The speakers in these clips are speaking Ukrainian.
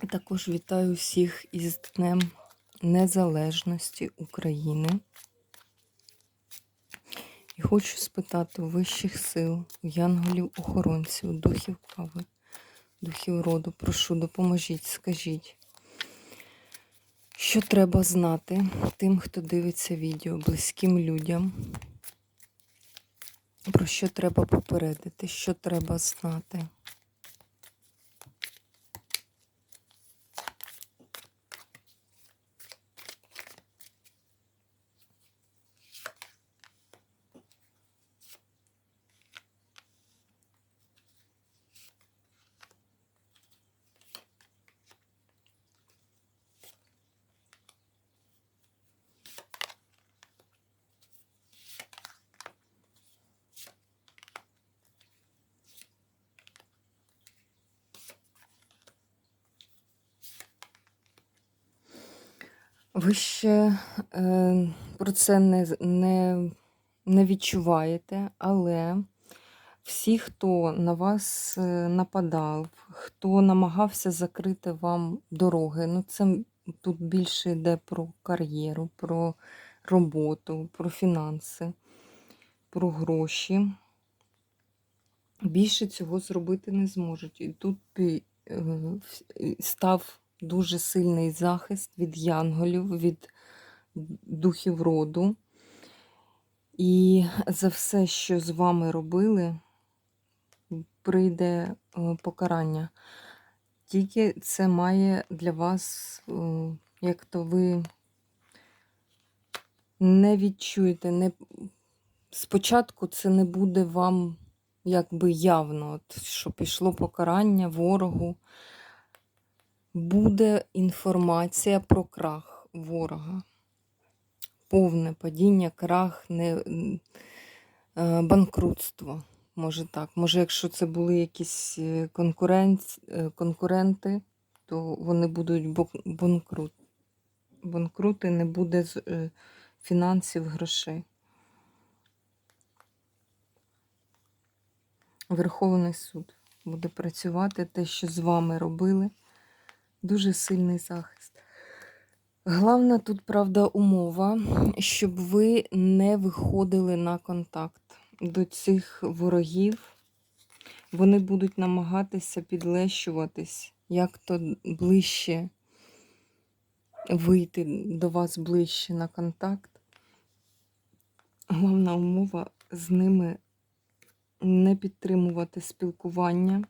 Також вітаю всіх із Днем Незалежності України. І хочу спитати у вищих сил, у янголів-охоронців, духів кави, духів роду, прошу, допоможіть, скажіть, що треба знати тим, хто дивиться відео, близьким людям, про що треба попередити, що треба знати. Ви ще е, про це не, не, не відчуваєте, але всі, хто на вас е, нападав, хто намагався закрити вам дороги, ну це тут більше йде про кар'єру, про роботу, про фінанси, про гроші. Більше цього зробити не зможуть. І тут е, став дуже сильний захист від янголів, від духів роду. І за все, що з вами робили, прийде е, покарання. Тільки це має для вас, е, як то ви не відчуєте, не... спочатку це не буде вам якби явно, от, що пішло покарання ворогу. Буде інформація про крах ворога. Повне падіння, крах, не, е, банкрутство. Може так. Може, якщо це були якісь е, е, конкуренти, то вони будуть банкрут. банкрути, не буде з- фінансів, грошей. Верховний суд буде працювати те, що з вами робили. Дуже сильний захист. Головна тут, правда, умова, щоб ви не виходили на контакт до цих ворогів. Вони будуть намагатися підлещуватись, як то ближче вийти до вас ближче на контакт. Головна умова з ними не підтримувати спілкування.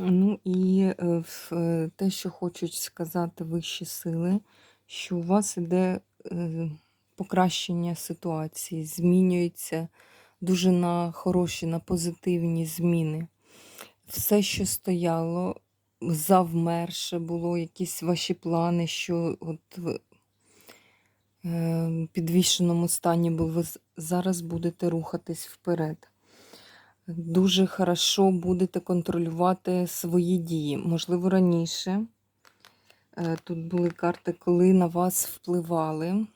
Ну і е, е, те, що хочуть сказати вищі сили, що у вас іде е, покращення ситуації, змінюється дуже на хороші, на позитивні зміни. Все, що стояло, завмерше було, якісь ваші плани, що от в підвішеному стані були, ви зараз будете рухатись вперед дуже хорошо будете контролювати свої дії. Можливо, раніше е, тут були карти, коли на вас впливали,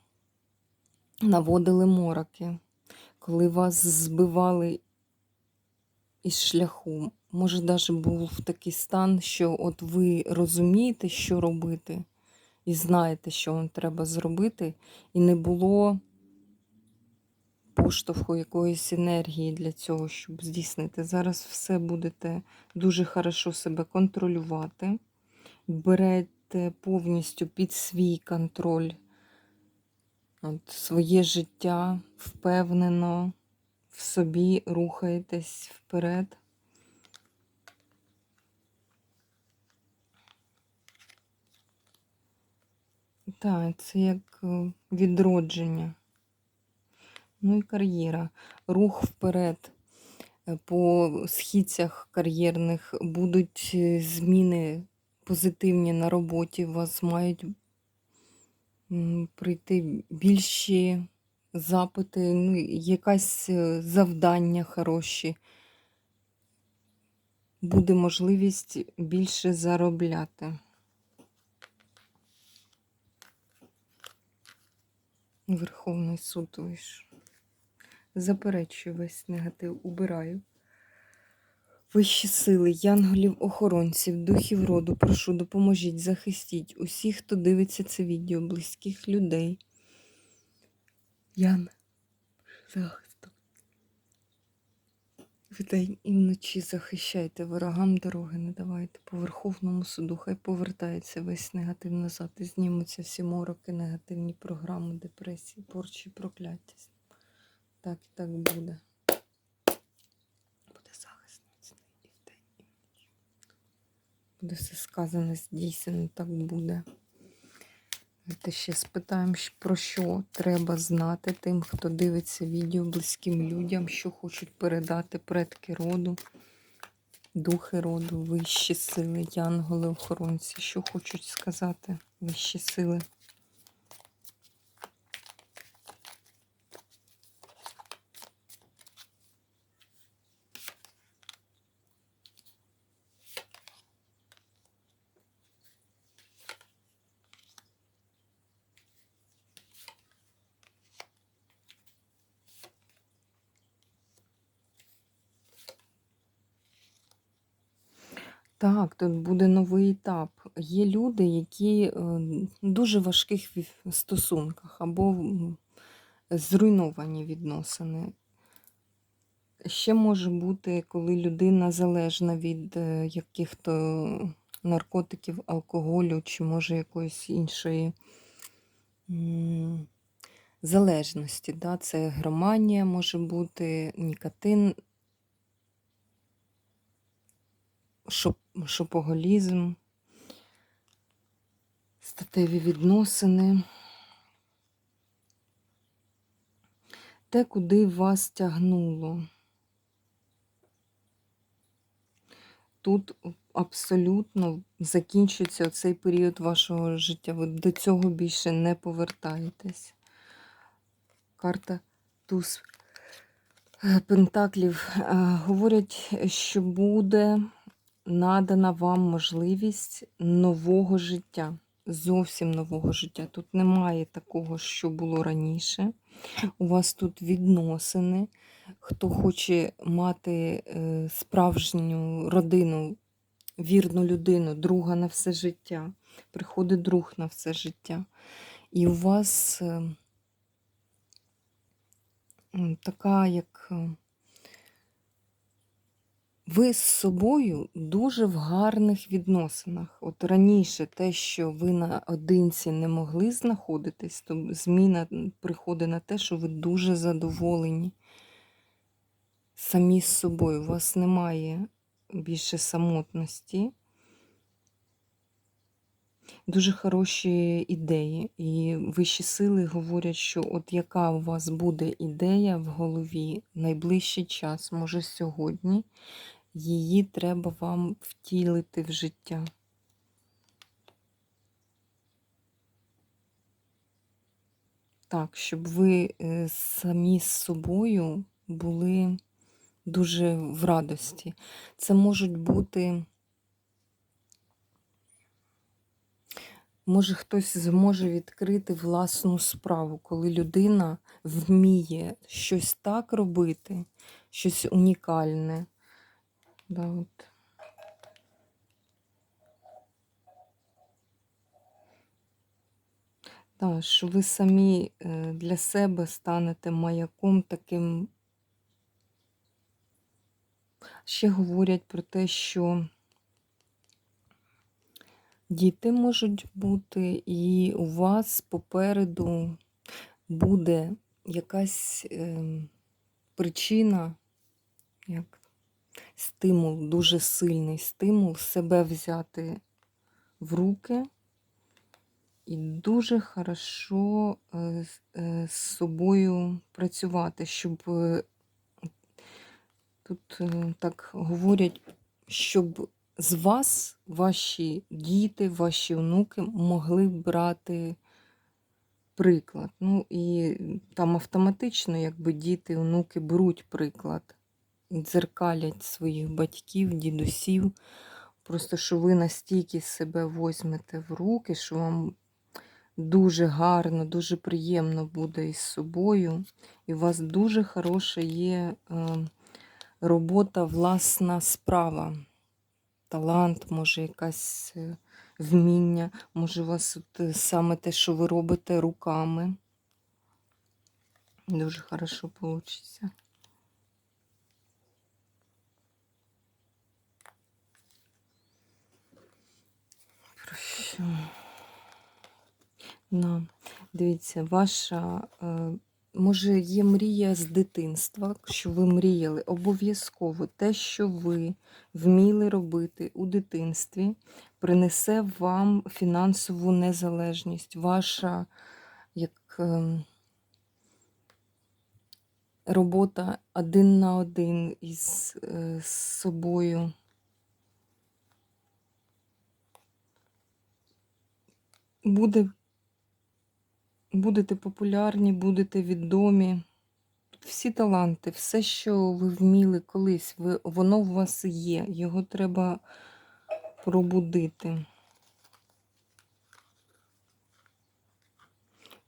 наводили мороки, коли вас збивали із шляху. Може, навіть був такий стан, що от ви розумієте, що робити, і знаєте, що вам треба зробити, і не було поштовху якоїсь енергії для цього, щоб здійснити. Зараз все будете дуже хорошо себе контролювати. Берете повністю під свій контроль от, своє життя, впевнено в собі рухаєтесь вперед. Так, це як е, відродження. Ну і кар'єра. Рух вперед. е, по східцях кар'єрних будуть е, зміни позитивні на роботі. У вас мають прийти більші запити, ну, якась е, завдання хороші. Буде можливість більше заробляти. Верховний суд вийшов. Заперечую весь негатив, убираю. Вищі сили, янголів, охоронців, духів роду, прошу, допоможіть, захистіть усіх, хто дивиться це відео, близьких людей. Ян, захисту. Вдень і вночі захищайте, ворогам дороги не давайте. По Верховному суду хай повертається весь негатив назад і знімуться всі мороки, негативні програми, депресії, порчі, прокляття. Так і так буде. Буде захист міцний і вдень, і вночі. Буде все сказане, здійснено, так буде. Давайте ще спитаємо, про що треба знати тим, хто дивиться відео близьким людям, що хочуть передати предки роду, духи роду, вищі сили, янголи, охоронці, що хочуть сказати вищі сили. Так, тут буде новий етап. Є люди, які е, в дуже важких стосунках або зруйновані відносини. Ще може бути, коли людина залежна від е, яких-то наркотиків, алкоголю чи може якоїсь іншої залежності. Да? Це громанія може бути, нікотин, шоп- шопоголізм, статеві відносини. Те, куди вас тягнуло. Тут абсолютно закінчується цей період вашого життя. Ви до цього більше не повертаєтесь. Карта туз е, пентаклів е, говорять, що буде надана вам можливість нового життя, зовсім нового життя. Тут немає такого, що було раніше. У вас тут відносини. Хто хоче мати е, справжню родину, вірну людину, друга на все життя, приходить друг на все життя. І у вас е, така, як е, ви з собою дуже в гарних відносинах. От раніше те, що ви наодинці не могли знаходитись, то зміна приходить на те, що ви дуже задоволені самі з собою. У вас немає більше самотності. Дуже хороші ідеї. І вищі сили говорять, що от яка у вас буде ідея в голові найближчий час, може сьогодні, її треба вам втілити в життя. Так, щоб ви е, самі з собою були дуже в радості. Це можуть бути. Може, хтось зможе відкрити власну справу, коли людина вміє щось так робити, щось унікальне. Да, от. Да, що ви самі е, для себе станете маяком таким. Ще говорять про те, що діти можуть бути, і у вас попереду буде якась е, причина, як стимул, дуже сильний стимул себе взяти в руки і дуже хорошо е, е, з собою працювати, щоб е, Тут е, так говорять, щоб з вас ваші діти, ваші онуки могли брати приклад. Ну і там автоматично, якби діти, онуки беруть приклад, дзеркалять своїх батьків, дідусів. Просто що ви настільки себе возьмете в руки, що вам дуже гарно, дуже приємно буде із собою. І у вас дуже хороша є е, робота, власна справа. Талант, може, якась е, вміння, може, у вас от е, саме те, що ви робите руками. Дуже хорошо вийде. Про що? На, дивіться, ваша, е, може, є мрія з дитинства, що ви мріяли обов'язково те, що ви вміли робити у дитинстві, принесе вам фінансову незалежність. Ваша як ем, робота один на один із е, з собою. Буде Будете популярні, будете відомі. Всі таланти, все, що ви вміли колись, ви, воно в вас є. Його треба пробудити.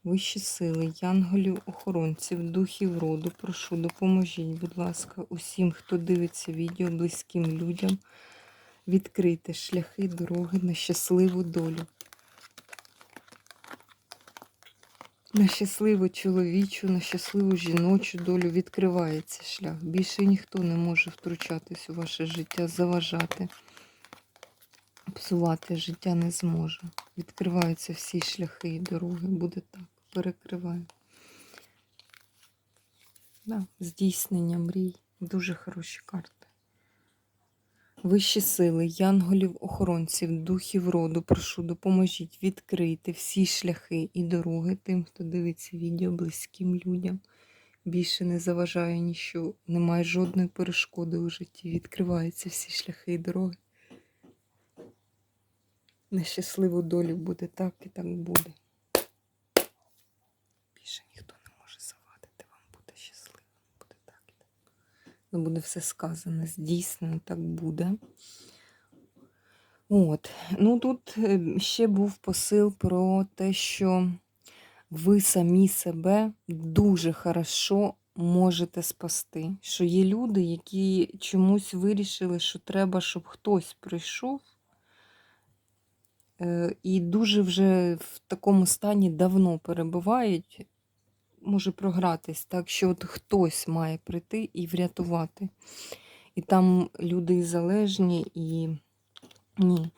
Вищі сили, янголів, охоронців, духів роду, прошу, допоможіть, будь ласка, усім, хто дивиться відео, близьким людям, відкрити шляхи, дороги на щасливу долю. На щасливу чоловічу, на щасливу жіночу долю відкривається шлях. Більше ніхто не може втручатись у ваше життя, заважати, псувати життя не зможе. Відкриваються всі шляхи і дороги. Буде так. Перекриваю. Да, здійснення мрій. Дуже хороші карти. Вищі сили, янголів, охоронців, духів роду, прошу, допоможіть відкрити всі шляхи і дороги тим, хто дивиться відео близьким людям. Більше не заважає ніщо, немає жодної перешкоди у житті. Відкриваються всі шляхи і дороги. На щасливу долю буде так і так буде. Більше ніхто не може завадити, вам буде щасливо, буде так і так. Ну, буде все сказано, здійснено, так буде. От. Ну тут е, ще був посил про те, що ви самі себе дуже хорошо можете спасти. Що є люди, які чомусь вирішили, що треба, щоб хтось прийшов. е, І дуже вже в такому стані давно перебувають, може програтись, так що от хтось має прийти і врятувати. І там люди залежні, і ні.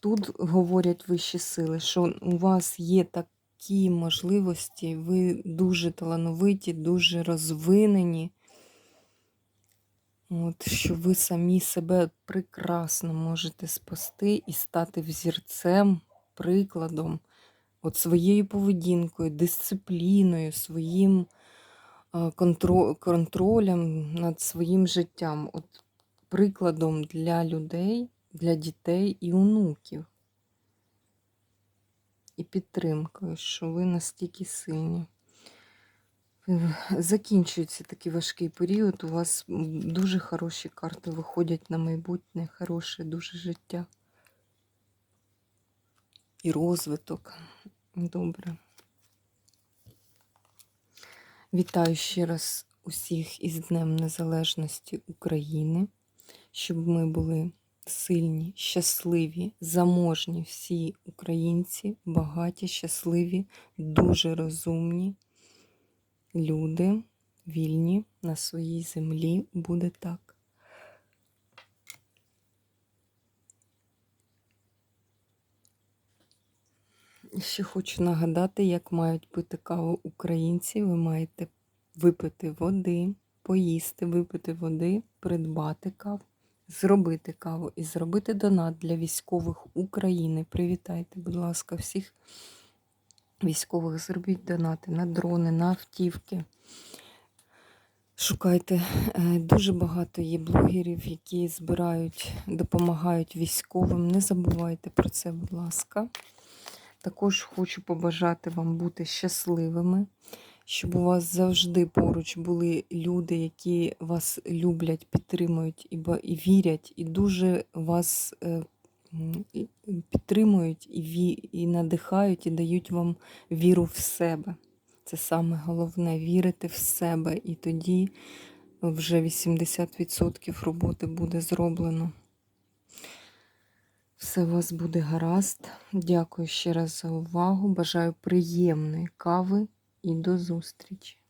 Тут говорять вищі сили, що у вас є такі можливості, ви дуже талановиті, дуже розвинені, от, що ви самі себе прекрасно можете спасти і стати взірцем, прикладом, от своєю поведінкою, дисципліною, своїм контролем над своїм життям, от, прикладом для людей для дітей і онуків. І підтримкою, що ви настільки сильні. Е, Закінчується такий важкий період. У вас дуже хороші карти виходять на майбутнє, хороше дуже життя. І розвиток. Добре. Вітаю ще раз усіх із Днем Незалежності України, щоб ми були сильні, щасливі, заможні всі українці, багаті, щасливі, дуже розумні люди, вільні на своїй землі буде так. Ще хочу нагадати, як мають пити каву українці. Ви маєте випити води, поїсти, випити води, придбати каву зробити каву і зробити донат для військових України. Привітайте, будь ласка, всіх військових. Зробіть донати на дрони, на автівки. Шукайте. Е, Дуже багато є блогерів, які збирають, допомагають військовим. Не забувайте про це, будь ласка. Також хочу побажати вам бути щасливими, щоб у вас завжди поруч були люди, які вас люблять, підтримують і, вірять, і дуже вас е, підтримують, і надихають, і дають вам віру в себе. Це саме головне вірити в себе, і тоді вже 80% роботи буде зроблено. Все у вас буде гаразд. Дякую ще раз за увагу. Бажаю приємної кави і до зустрічі!